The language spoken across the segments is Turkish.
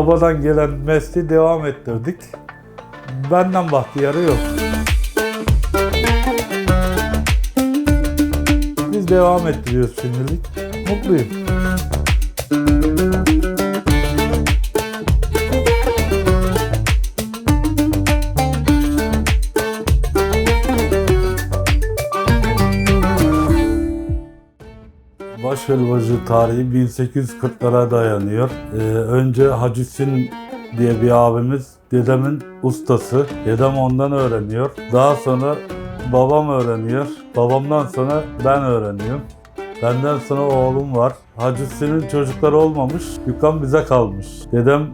Babadan gelen mesleği devam ettirdik. Benden bahtiyarı yok. Biz devam ettiriyoruz şimdilik. Mutluyum. Baş helvacı tarihi 1840'lara dayanıyor. Ee, önce Hacı Hüsnü diye bir abimiz dedemin ustası. Dedem ondan öğreniyor. Daha sonra babam öğreniyor. Babamdan sonra ben öğreniyorum. Benden sonra oğlum var. Hacı Hüsnü'nün çocukları olmamış. Dükkan bize kalmış. Dedem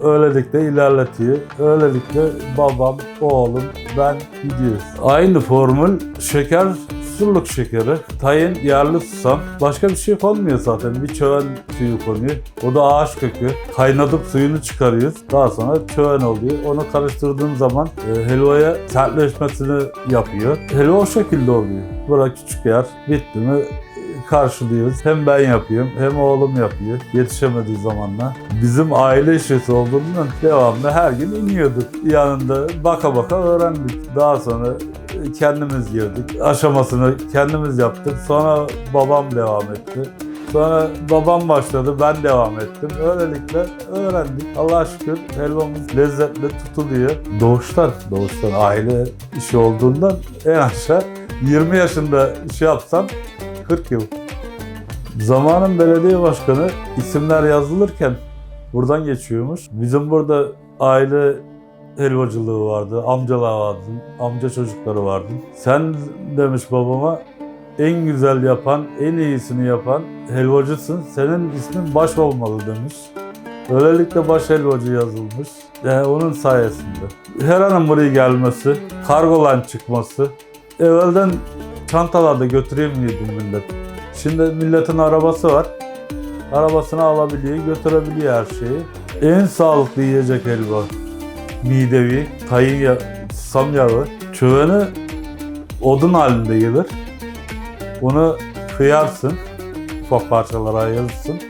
öylelikle ilerletiyor. Öylelikle babam, oğlum, ben gidiyoruz. Aynı formül şeker Surluk şekeri, tayin, yerli susam. Başka bir şey konmuyor zaten. Bir çöven suyu konuyor. O da ağaç kökü. Kaynatıp suyunu çıkarıyoruz. Daha sonra çöven oluyor. Onu karıştırdığın zaman e, helvaya sertleşmesini yapıyor. Helva o şekilde oluyor. Bura küçük yer. Bitti mi karşılıyoruz. Hem ben yapıyorum hem oğlum yapıyor. Yetişemediği zamanla. Bizim aile işesi olduğundan devamlı her gün iniyorduk. Yanında baka baka öğrendik. Daha sonra kendimiz girdik. Aşamasını kendimiz yaptık. Sonra babam devam etti. Sonra babam başladı, ben devam ettim. Öylelikle öğrendik. Allah'a şükür helvamız lezzetli tutuluyor. Doğuştan, doğuştan aile işi olduğundan en aşağı 20 yaşında iş yapsam 40 yıl. Zamanın belediye başkanı isimler yazılırken buradan geçiyormuş. Bizim burada aile helvacılığı vardı, amcalar vardı, amca çocukları vardı. Sen demiş babama en güzel yapan, en iyisini yapan helvacısın. Senin ismin baş olmalı demiş. Öylelikle baş helvacı yazılmış. Yani onun sayesinde. Her anın buraya gelmesi, kargolan çıkması. Evvelden çantalarda götüreyim diyordum millet. Şimdi milletin arabası var. Arabasını alabiliyor, götürebiliyor her şeyi. En sağlıklı yiyecek helva midevi, tayin ya, susam yağı, çöveni odun halinde gelir. Bunu kıyarsın, ufak parçalara ayırırsın.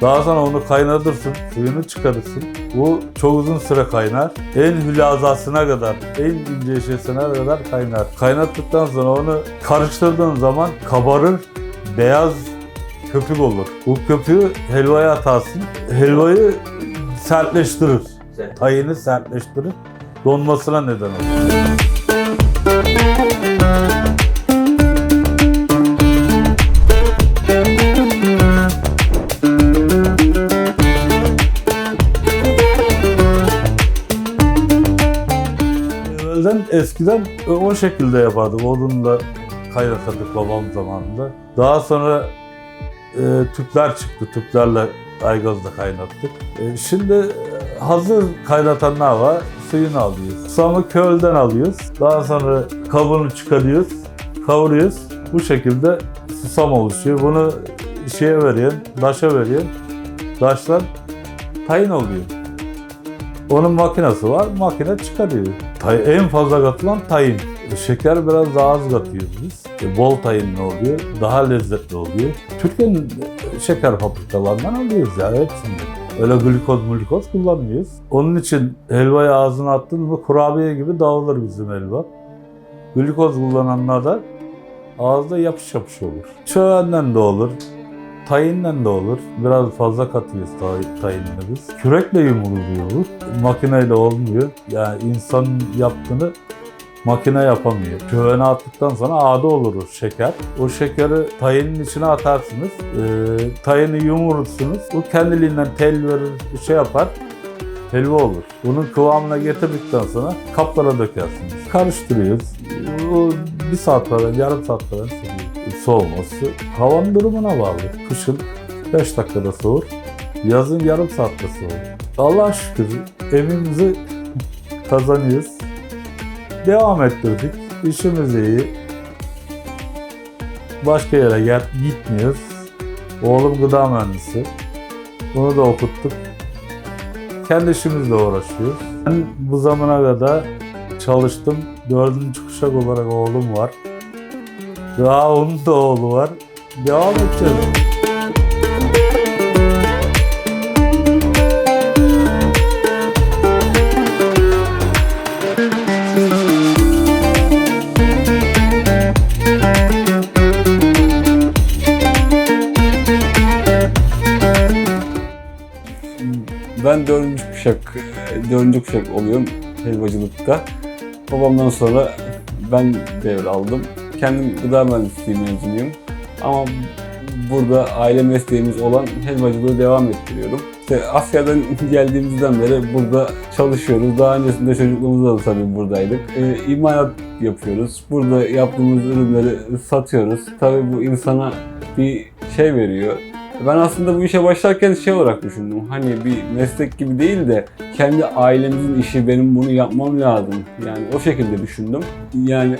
Daha sonra onu kaynatırsın, suyunu çıkarırsın. Bu çok uzun süre kaynar. En hülazasına kadar, en ince şeysine kadar kaynar. Kaynattıktan sonra onu karıştırdığın zaman kabarır, beyaz köpük olur. Bu köpüğü helvaya atarsın. Helvayı sertleştirir tayını sertleştirir, donmasına neden olur. Eskiden o şekilde yapardık. Odunla kaynatırdık babam zamanında. Daha sonra e, tüpler çıktı. Tüplerle aygazla kaynattık. E, şimdi e, hazır kaynatanlar var. Suyunu alıyoruz. Susamı kölden alıyoruz. Daha sonra kabuğunu çıkarıyoruz. Kavuruyoruz. Bu şekilde susam oluşuyor. Bunu şeye veriyorsun, daşa veriyorsun. Daşlar tayin oluyor. Onun makinesi var, makine çıkarıyor. Tay- en fazla katılan tayin. Şeker biraz daha az katıyoruz biz. E, bol tayinli oluyor, daha lezzetli oluyor. Türkiye'nin şeker fabrikalarından alıyoruz ya hepsini. Öyle glikoz glikoz kullanmıyoruz. Onun için helvayı ağzına attın mı kurabiye gibi dağılır bizim helva. Glikoz kullananlar da ağızda yapış yapış olur. Çövenden de olur, Tayinden de olur. Biraz fazla katıyoruz tay- tayinle biz. Kürekle yumuruluyor olur. Makineyle olmuyor. Yani insan yaptığını makine yapamıyor. Çövene attıktan sonra ağda olur o şeker. O şekeri tayinin içine atarsınız. Ee, tayini yumurursunuz. O kendiliğinden tel verir, şey yapar. Helva olur. Bunun kıvamına getirdikten sonra kaplara dökersiniz. Karıştırıyoruz. O bir saat falan, yarım saat falan sürüyor. Soğuması havanın durumuna bağlı. Kışın 5 dakikada soğur. Yazın yarım saatte soğur. Allah'a şükür evimizi kazanıyoruz. Devam ettirdik. İşimiz iyi. Başka yere gel gitmiyoruz. Oğlum gıda mühendisi. Bunu da okuttuk. Kendi işimizle uğraşıyoruz. Ben bu zamana kadar çalıştım. Dördüncü kuşak olarak oğlum var. Daha onun da oğlu var. Devam edeceğiz. Ben dördüncü kuşak, dördüncü kuşak oluyorum helvacılıkta. Babamdan sonra ben devre aldım. Kendim gıda mühendisliği mezunuyum. Ama burada aile mesleğimiz olan helvacılığı devam ettiriyorum. İşte askerden geldiğimizden beri burada çalışıyoruz. Daha öncesinde çocukluğumuzda da tabii buradaydık. Ee, imalat yapıyoruz. Burada yaptığımız ürünleri satıyoruz. Tabii bu insana bir şey veriyor. Ben aslında bu işe başlarken şey olarak düşündüm. Hani bir meslek gibi değil de kendi ailemizin işi benim bunu yapmam lazım. Yani o şekilde düşündüm. Yani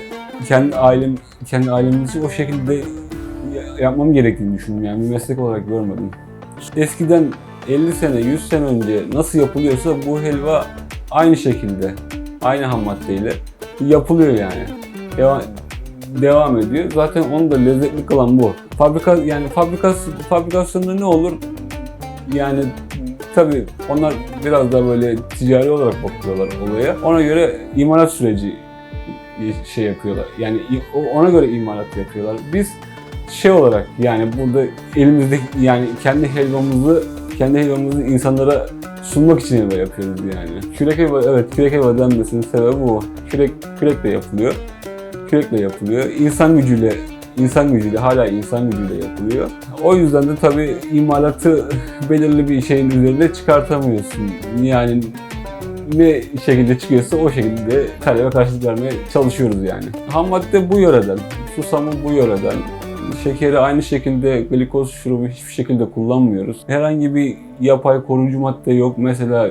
kendi ailem kendi ailemin işi o şekilde ya- yapmam gerektiğini düşündüm. Yani bir meslek olarak görmedim. Eskiden 50 sene, 100 sene önce nasıl yapılıyorsa bu helva aynı şekilde, aynı ham maddeyle yapılıyor yani. Devam, devam ediyor. Zaten onu da lezzetli kılan bu. Fabrika yani fabrikas fabrikasyonda ne olur? Yani tabii onlar biraz da böyle ticari olarak bakıyorlar olaya. Ona göre imalat süreci şey yapıyorlar. Yani ona göre imalat yapıyorlar. Biz şey olarak yani burada elimizde yani kendi helvamızı kendi helvamızı insanlara sunmak için helva yapıyoruz yani. Kürek helva evet kürek helva denmesinin sebebi bu. Kürek kürekle yapılıyor. Kürekle yapılıyor. İnsan gücüyle insan gücüyle hala insan gücüyle yapılıyor. O yüzden de tabii imalatı belirli bir şeyin üzerinde çıkartamıyorsun. Yani ne şekilde çıkıyorsa o şekilde talebe karşılık vermeye çalışıyoruz yani. Ham madde bu yöreden, susamı bu yöreden, şekeri aynı şekilde glikoz şurubu hiçbir şekilde kullanmıyoruz. Herhangi bir yapay koruyucu madde yok. Mesela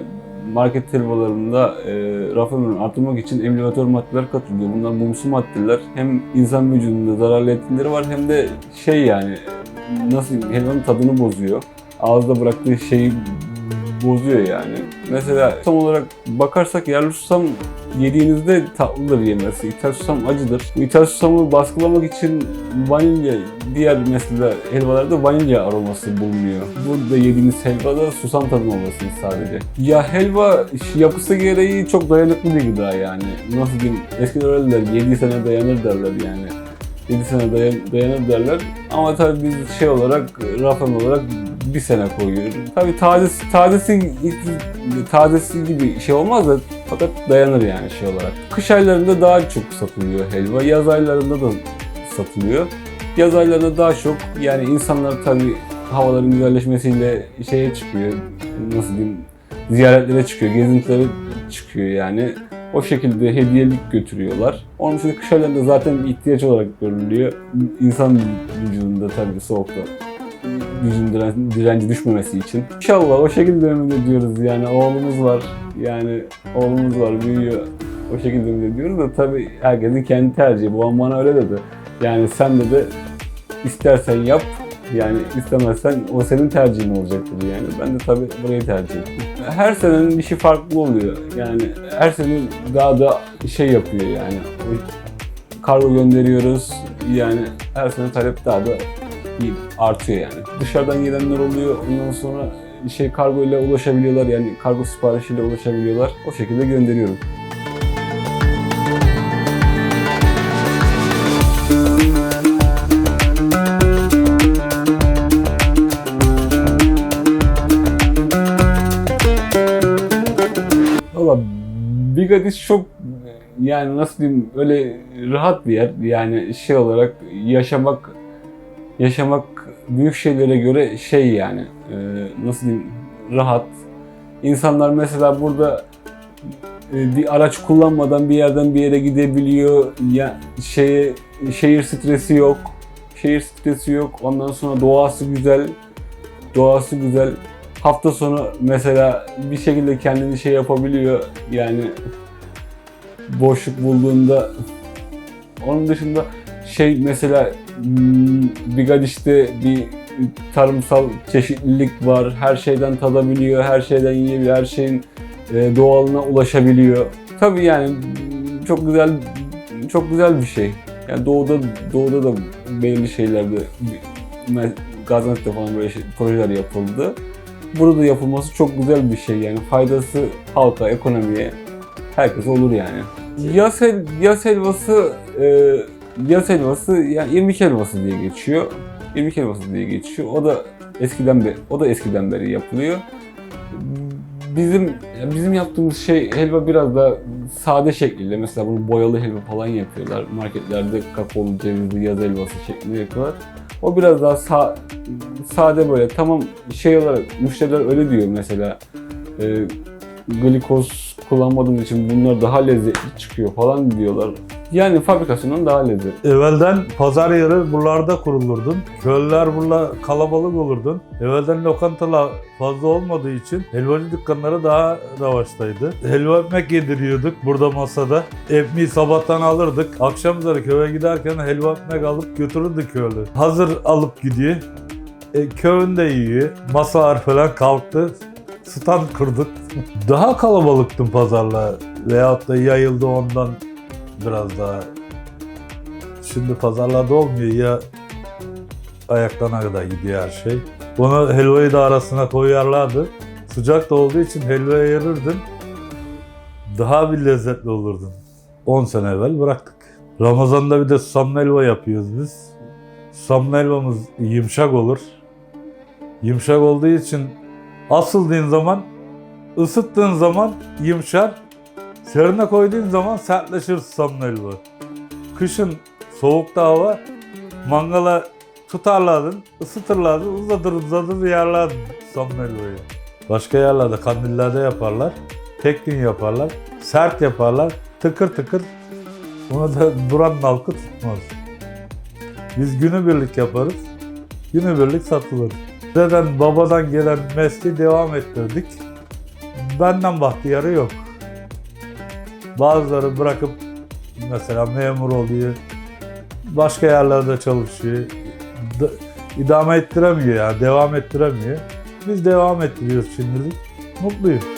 market helvalarında e, raf ömrünü artırmak için emülgatör maddeler katılıyor. Bunlar mumsu maddeler. Hem insan vücudunda zararlı etkileri var hem de şey yani nasıl helvanın tadını bozuyor. Ağızda bıraktığı şeyi bozuyor yani. Mesela tam olarak bakarsak yerli susam yediğinizde tatlıdır yemesi. İthal susam acıdır. Bu ithal susamı baskılamak için vanilya, diğer mesela helvalarda vanilya aroması bulunuyor. Burada yediğiniz helvada susam tadı olmasın sadece. Ya helva yapısı gereği çok dayanıklı bir gıda yani. Nasıl diyeyim? Eskiden öyle derler, 7 sene dayanır derler yani. 7 sene dayan, dayanır derler. Ama tabii biz şey olarak, rafan olarak bir sene koyuyoruz. Tabii tazesi, tazesi, tazesi gibi şey olmaz da fakat dayanır yani şey olarak. Kış aylarında daha çok satılıyor helva. Yaz aylarında da satılıyor. Yaz aylarında daha çok yani insanlar tabii havaların güzelleşmesiyle şeye çıkıyor. Nasıl diyeyim? Ziyaretlere çıkıyor, gezintilere çıkıyor yani. O şekilde hediyelik götürüyorlar. Onun için kış aylarında zaten ihtiyaç olarak görülüyor. İnsan vücudunda tabii soğukta yüzün diren- direnci düşmemesi için. İnşallah o şekilde ümit ediyoruz yani oğlumuz var. Yani oğlumuz var büyüyor. O şekilde ümit ediyoruz da tabii herkesin kendi tercihi. Babam bana öyle dedi. Yani sen de de istersen yap. Yani istemezsen o senin tercihin olacaktır yani. Ben de tabii burayı tercih ettim. Her senenin işi farklı oluyor. Yani her sene daha da şey yapıyor yani. Kargo gönderiyoruz. Yani her sene talep daha da artıyor yani. Dışarıdan gelenler oluyor. Ondan sonra şey kargo ile ulaşabiliyorlar yani kargo siparişiyle ulaşabiliyorlar. O şekilde gönderiyorum. Valla Bigadis çok yani nasıl diyeyim öyle rahat bir yer. Yani şey olarak yaşamak yaşamak büyük şeylere göre şey yani e, nasıl diyeyim rahat. İnsanlar mesela burada e, bir araç kullanmadan bir yerden bir yere gidebiliyor. Ya şeye şehir stresi yok. Şehir stresi yok. Ondan sonra doğası güzel. Doğası güzel. Hafta sonu mesela bir şekilde kendini şey yapabiliyor. Yani boşluk bulduğunda onun dışında şey mesela hmm, Bigadiş'te bir tarımsal çeşitlilik var. Her şeyden tadabiliyor, her şeyden yiyebiliyor, her şeyin e, doğalına ulaşabiliyor. Tabii yani çok güzel çok güzel bir şey. Yani doğuda doğuda da belirli şeylerde Gaziantep'te falan böyle şey, projeler yapıldı. Burada yapılması çok güzel bir şey yani faydası halka, ekonomiye, herkese olur yani. Yaz, hel- yaz helvası e, yaz helvası yani irmik helvası diye geçiyor. İrmik helvası diye geçiyor. O da eskiden beri o da eskiden beri yapılıyor. bizim bizim yaptığımız şey helva biraz da sade şekliyle mesela bunu boyalı helva falan yapıyorlar. Marketlerde kakaolu cevizli yaz helvası şeklinde yapıyorlar. O biraz daha sa- sade böyle tamam şey olarak müşteriler öyle diyor mesela e, glikoz kullanmadığım için bunlar daha lezzetli çıkıyor falan diyorlar. Yani fabrikasyondan daha lezzetli. Evvelden pazar yeri buralarda kurulurdun. Köylüler burada kalabalık olurdun. Evvelden lokantalar fazla olmadığı için helvacı dükkanları daha ravaçtaydı. Helva ekmek yediriyorduk burada masada. Ekmeği sabahtan alırdık. Akşamları köye giderken helva ekmek alıp götürürdü köylü. Hazır alıp gidiyor. E, köyünde yiyor. Masalar falan kalktı. Stand kırdık. Daha kalabalıktım pazarlar. Veyahut da yayıldı ondan biraz daha Şimdi pazarlarda olmuyor ya ayaklana kadar gidiyor her şey. Bunu helvayı da arasına koyarlardı. Sıcak da olduğu için helvaya yerirdin. Daha bir lezzetli olurdun. 10 sene evvel bıraktık. Ramazan'da bir de susamlı helva yapıyoruz biz. Susamlı helvamız yumuşak olur. Yumuşak olduğu için asıldığın zaman, ısıttığın zaman yumuşar. Serine koyduğun zaman sertleşir susamlı. Kışın soğukta hava mangala tutarlardın, ısıtırlardın, uzatır uzatır yerlerdin susamlı helvayı. Başka yerlerde kandillerde yaparlar. Tek gün yaparlar. Sert yaparlar. Tıkır tıkır. Bunu da buranın halkı tutmaz. Biz günübirlik yaparız. Günübirlik satılır. Deden babadan gelen mesleği devam ettirdik. Benden bahtiyarı yok. Bazıları bırakıp mesela memur oluyor. Başka yerlerde çalışıyor. Da, idame ettiremiyor yani devam ettiremiyor. Biz devam ettiriyoruz şimdilik. Mutluyuz.